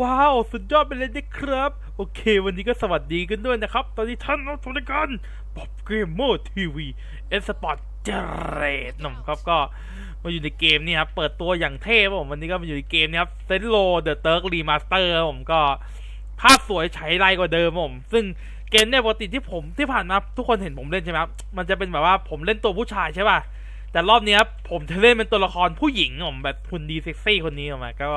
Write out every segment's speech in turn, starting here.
ว้าวสุดยอดไปเลยนะครับ โอเค วันนี้ก็สวัสดีกันด้วยนะครับ ตอนนี้ท่านรับชมรายการป๊อปเกมโมทีวีเอสปอร์ตเจเรตนมครับก็มาอยู่ในเกมนี่ครับ เปิดตัวอย่างเท่ผมวันนี้ก็มาอยู่ในเกมนี้ครับเซนโลเดอะเติร์กรีมาสเตอร์ผมก็ภาพสวยใช้ไรกว่าเดิมผม ซึ่งเกมเนี่ยปกติที่ผมที่ผ่านมาทุกคนเห็นผมเล่นใช่ไหมครับมันจะเป็นแบบว่าผมเล่นตัวผู้ชายใช่ป่ะแต่รอบนี้ครับผมจะเล่นเป็นตัวละครผู้หญิงผมแบบหุ่นดีเซ็กซี่คนนี้ออกมาก็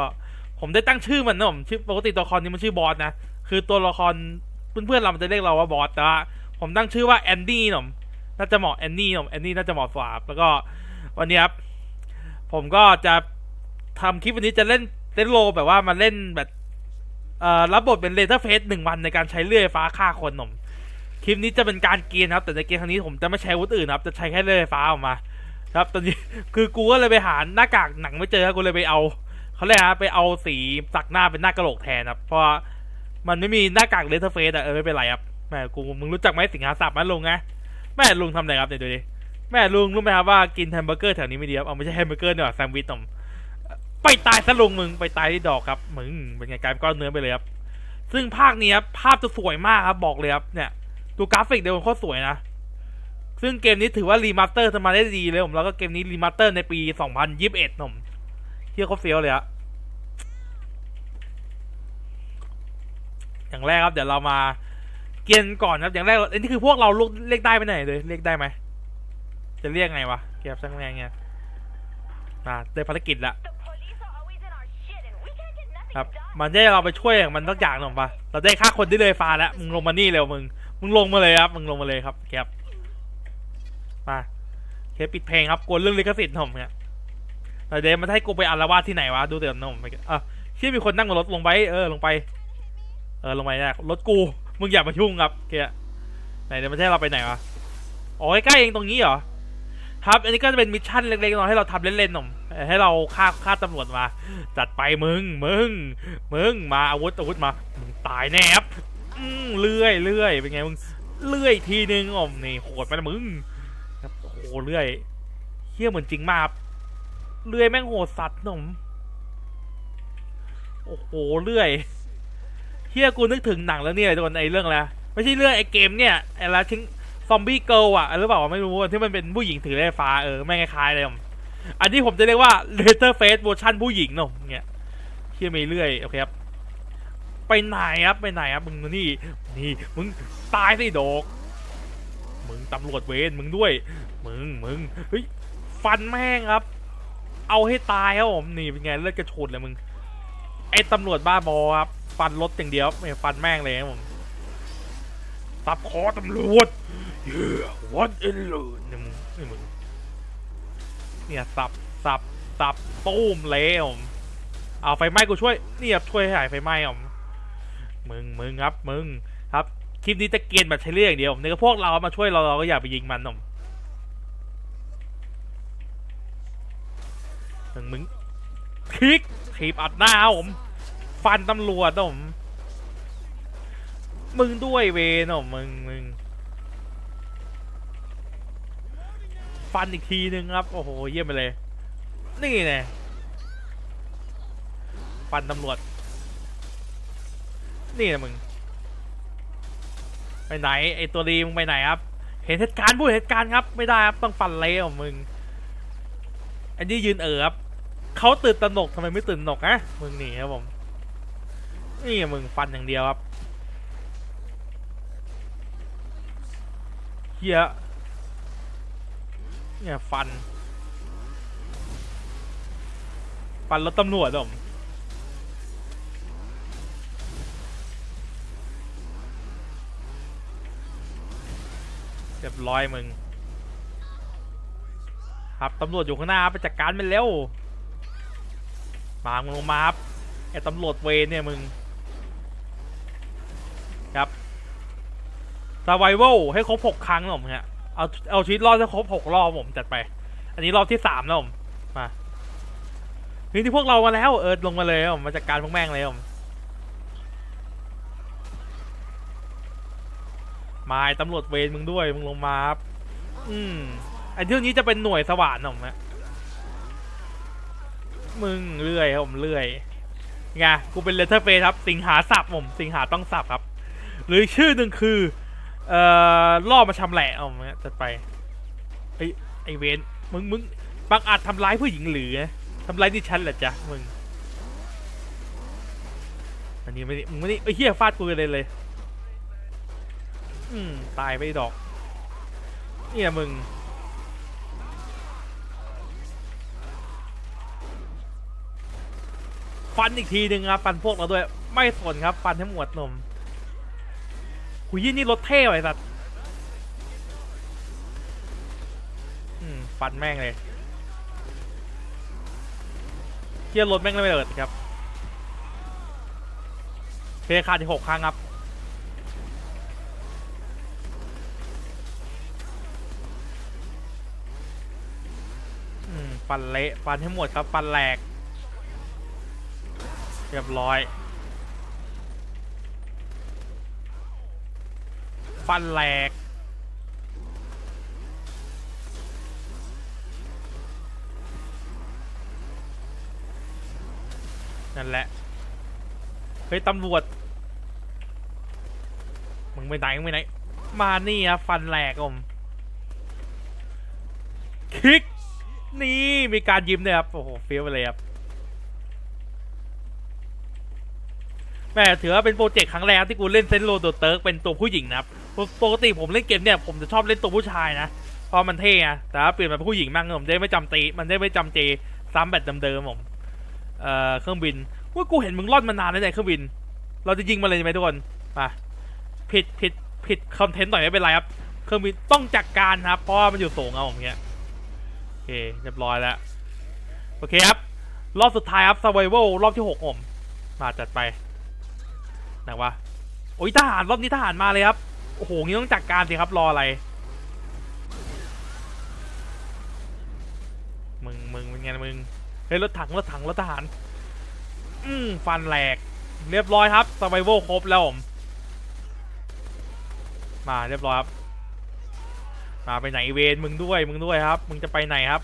ผมได้ตั้งชื่อมันนะผมชื่อปกติตัวละครนี้มันชื่อบอสนะ คือตัวละครเพื่อนๆเรามันจะเรียกเราว่าบอสแต่ว่าผมตั้งชื่อว่าแอนดี้หนมน่าจะเหมาะแอนนี่หนมแอนนี่น่าจะเหมาะกว่าแล้วก็วันนี้ครับผมก็จะทำคลิปวันนี้จะเล่นเล่นโลแบบว่ามาเล่นแบบเอ่อรับบทเป็นเลเทอร์เฟสหนึ่งวันในการใช้เลื่อยฟ้าฆ่าคนหนมคลิปนี้จะเป็นการเกณฑ์ครับ แต่ในเกมครั้งนี้ผมจะไม่ใช้วุธอื่นครับ จะใช้แค่เลื่อยฟ้าออกมา ครับตอนนี้คือกูก็เลยไปหาหน้ากากหนังไม่เจอครับกูเลยไปเอา เขาเลยฮะไปเอาสีสักหน้าเป็นหน้ากระโหลกแทนครับ เพราะมันไม่มีหน้ากากเลเทอร์เฟสอะเออไม่เป็นไรครับแม่กูมึงรู้จักไหมสิงหาสับไหมลุงไงแม่ลุงทำอะไรครับเดี๋ยวดูดิแม่ลุงรู้ไหมครับว่ากินแฮมเบอร์เกอร์แถวนี้ไม่ดีครับเอาไม่ใช่แฮมเบอร์เกอร์เนี่ยแซนด์วิชผมไปตายซะลุงมึงไปตายที่ดอกครับมึงเป็นไงกลายเป็นก้อนเนื้อไปเลยครับซึ่งภาคนี้ครับภาพจะสวยมากครับบอกเลยครับเนี่ยดูกราฟิกเดี๋ยวมันโคตรสวยนะซึ่งเกมนี้ถือว่ารีมาสเตอร์ทำมาได้ดีเลยผมแล้วก็เกมนี้รีมาสเตอร์ในปี 2021ผมเที่ยเขาเฟี้ยวเลยอะอย่างแรกครับ เดี๋ยวเรามาเกณฑ์ก่อนครับ อย่างแรกอันนี้คือพวกเราลูกเรียกได้ไหมไหนเลยเรียกได้ไหมจะเรียกไงวะเก็บสักแรงเงี้ยมาได้ภารกิจละครับ มันจะเราไปช่วยมันสักอย่างหนึ่งปะเราได้ฆ่าคนที่เลยฟ้าแล้วมึงลงมานี่เร็วมึงมึงลงมาเลยครับมึงลงมาเลยครับแคปมาเคปปิดเพลงครับกลัวเรื่องลิขสิทธิ์ผมเนี่ย แต่เดี๋ยวมันให้กูไปอารวาสที่ไหนวะดูเดี๋ยวนมอะเชื่อมีคนนั่งบนรถลงไปเออลงไปเออลงไปนะรถกูมึงอย่ามายุ่งครับเกียไหนเดี๋ยวมันให้เราไปไหนวะอ๋อใกล้ๆเองตรงนี้เหรอครับอันนี้ก็จะเป็นมิชชั่นเล็กๆน้อยให้เราทำเล่นๆหน่อมให้เราฆ่าฆ่าตำรวจมา จัดไปมึงมึงมึงมาอาวุธอาวุธมามึงตายแน่ครับอืมเลื่อยเลื่อยเป็นไงมึงเลื่อยทีนึงอ่อมนี่โหดไปนะมึงครับโอ้โหเลื่อยเฮี้ยเหมือนจริงมากครับ เลื่อยแม่งโหดสัตว์หนุ่มโอ้โหเลื่อยเฮียกูนึกถึงหนังแล้วเนี่ยทุกคนไอ้เรื่องอะไรนะไม่ใช่เรื่องไอ้เกมเนี่ยไอ้ละทิ้งซอมบี้เกิลอะหรือเปล่าไม่รู้ที่มันเป็นผู้หญิงถือไฟฟ้าเออแม่งคล้ายเลยอันนี้ผมจะเรียกว่า Letter Face เวอร์ชันผู้หญิงเนอะเงี้ยเฮี้ยมีเลื่อยโอเคครับไปไหนครับไปไหนครับมึงนี่นี่มึงตายสิโดกมึงตำรวจเวรมึงด้วย มึงมึงเฮ้ยฟันแม่งครับ เอาให้ตายครับผมนี่เป็นไงเลือดกระโชนเลยมึงไอ้ตำรวจบ้าบอครับฟันรถอย่างเดียวไม่ฟันแม่งเลยครับผมซับคอตำรวจเย้วันเอลเลยนี่มึงนี่มึงเนี่ยสับสับสับตูมเลยผมเอาไฟไหม้กูช่วยเนี่ยช่วยให้หายไฟไหม้ผมมึงมึงครับมึงครับคลิปนี้จะเกณฑ์แบบใช้เรื่องอย่างเดียวผมนี่ก็พวกเรามาช่วยเราเราก็อย่าไปยิงมันหนม มึงมึงคลิกถีบอัดหน้าผม ฟันตำรวจนะผม มึงด้วยเวนหนมมึงมึงฟันอีกทีนึงครับ โอ้โห เยี่ยมไปเลย นี่ไงฟันตำรวจ นี่นะมึง ไปไหน ไอตัวดีมึงไปไหนครับ เห็นเหตุการณ์พูดเหตุการณ์ครับ ไม่ได้ครับ ต้องฟันเละของมึง อันนี้ยืนเออครับ เขาตื่นตระหนกทำไมไม่ตื่นหนกนะมึงหนีครับผมนี่มึงฟันอย่างเดียวครับเฮียเนี่ยฟัน ฟันรถตำรวจผมเรียบร้อยมึง ครับตำรวจอยู่ข้างหน้าไปจัดการมันเร็ว มามึงลงมาครับไอ้ตำรวจเวรเนี่ยมึง ครับซ r v i v a l ให้ครบหกครั้งนะผมฮะเอาเอาชีวิตรอดให้ครบหกรอบผมจัดไป อันนี้รอบที่สามแล้วผมมานี่ที่พวกเรามาแล้วเออลงมาเลยผมมาจัดการพวกแม่งเลยผมมาไอตำรวจเวรมึงด้วยมึงลงมาครับอืมไอ้เรื่องนี้จะเป็นหน่วยสว่านนะผมฮะ มึงเลื่อยครับผมเลื่อยไงกูเป็นเลเทอร์เฟสครับ สิงหาสับผม สิงหาต้องสับครับ หรือชื่อหนึ่งคือเอ่อล่อมาชำแหละเอามาจัดไปไอไอเวนมึงมึงบางอาจทำร้ายผู้หญิงหรือทำร้ายดิฉันเหรอจ๊ะมึงอันนี้ไม่ได้มึงไม่ได้ไอ้เหี้ยฟาดกูเลยเลย อืมตายไปดอก เนี่ยมึง ฟันอีกทีหนึ่งครับฟันพวกเราด้วย ไม่สนครับ ฟันให้หมดนมหุยยี่นี่รถเท่ไอ้สัตว์ฟันแม่งเลยเที่ยรถแม่งเลยไม่เอิดครับเพคาที่หกครั้งครับฟันเละฟันให้หมดครับ ฟันแหลก เรียบร้อย ฟันแหลก นั่นแหละ เฮ้ย ตำรวจ มึงไปไหนมึงไปไหน มานี่ครับฟันแหลกผมคลิก นี่ มีการยิ้มด้วยครับ โอ้โหเฟี้ยวไปเลยครับ แม่ถือว่าเป็นโปรเจกต์ครั้งแรกที่กูเล่นเซนโรโดเติร์กเป็นตัวผู้หญิงนะครับปกติผมเล่นเกมเนี่ยผมจะชอบเล่นตัวผู้ชายนะเพราะมันเท่ไงแต่ว่าเปลี่ยนมาเป็นผู้หญิงมากผมจะได้ไม่จำตีมันได้ไม่จำเจซ้ำแบบเดิมๆผมเอ่อเครื่องบินว่ากูเห็นมึงร่อนมานานแล้วเนี่ยเครื่องบิน เราจะยิงมันเลยไหมทุกคนมาผิดผิดผิดคอนเทนต์หน่อยไม่เป็นไรครับเครื่องบินต้องจัดกการครับ เพราะว่ามันอยู่สูงเอาผมเนี้ยโอเคเรียบร้อยแล้วโอเคครับรอบสุดท้ายครับ survival รอบที่หกผมมาจัดไป ไหนวะโอ้ยทหารรอบนี้ทหารมาเลยครับโอ้โหงี้ต้องจัดการสิครับรออะไร มึงมึงเป็นไงมึงเฮ้ยรถถังรถถังรถทหาร อืมฟันแหลก เรียบร้อยครับสไ i เวลครบแล้วผมมาเรียบร้อยครับมาไปไหนเวนมึงด้วยมึงด้วยครับ มึงจะไปไหนครับ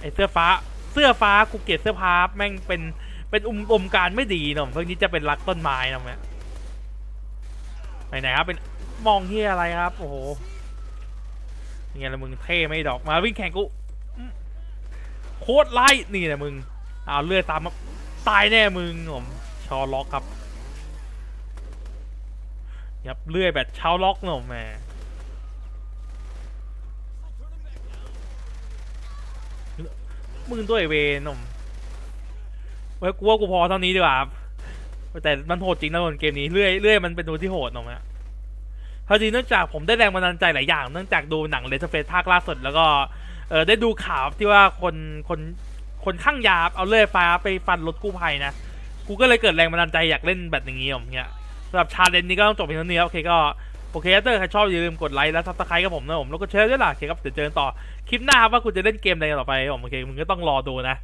ไอเสื้อฟ้าเสื้อฟ้ากูเกลียดเสื้อผ้าแม่งเป็น เป็นอุมอมการไม่ดีหน่อมเพิ่งนี้จะเป็นรักต้นไม้หน่อมเนี่ยไหนๆครับเป็นมองที่อะไรครับโอ้โหยังไงละมึงเท่ไม่ดอกมาวิ่งแข่งกูโคตรไล่นี่แหละมึงเอาเลือดตามมาตายแน่มึงผมชอล็อกครับยับเลื่อยแบบชาวล็อกหน่อมแหมมึงด้วยเวนหน่อม เว้กูว่ากูพอเท่านี้ดีกว่าครับแต่มันโหดจริงนะคนเกมนี้เรื่อยเรื่อยมันเป็นตัวที่โหดหน่อยนะพอดีเนื่องจากผมได้แรงบันดาลใจหลายอย่างเนื่องจากดูหนังเลเทเฟสภาคล่าสุดแล้วก็เออได้ดูข่าวที่ว่าคนคนคนข้างยาเอาเลื่อยฟ้าไปฟันรถกู้ภัยนะกูก็เลยเกิดแรงบันดาลใจอยากเล่นแบบอย่างนี้ผมเนี้ยสำหรับชาเลนจ์นี้ก็ต้องจบเพียงเท่านี้ครับโอเคก็โอเคถ้าใครชอบอย่าลืมกดไลค์และซับสไครต์กับผมนะผมแล้วก็แชร์ด้วยล่ะโอเคครับเดี๋ยวเจอกันต่อคลิปหน้าครับว่ากูจะเล่นเกมอะไรต่อไปผมโอเคมึงก็ต้องรอดูนะ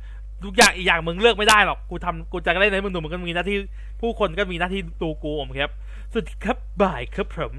ทุกอย่างอีกอย่างมึงเลือกไม่ได้หรอกกูทำกูจะเล่นในมึงดูมึงก็มีหน้าที่ผู้คนก็มีหน้าที่ดูกูผมครับสุดครับบ่ายครับผม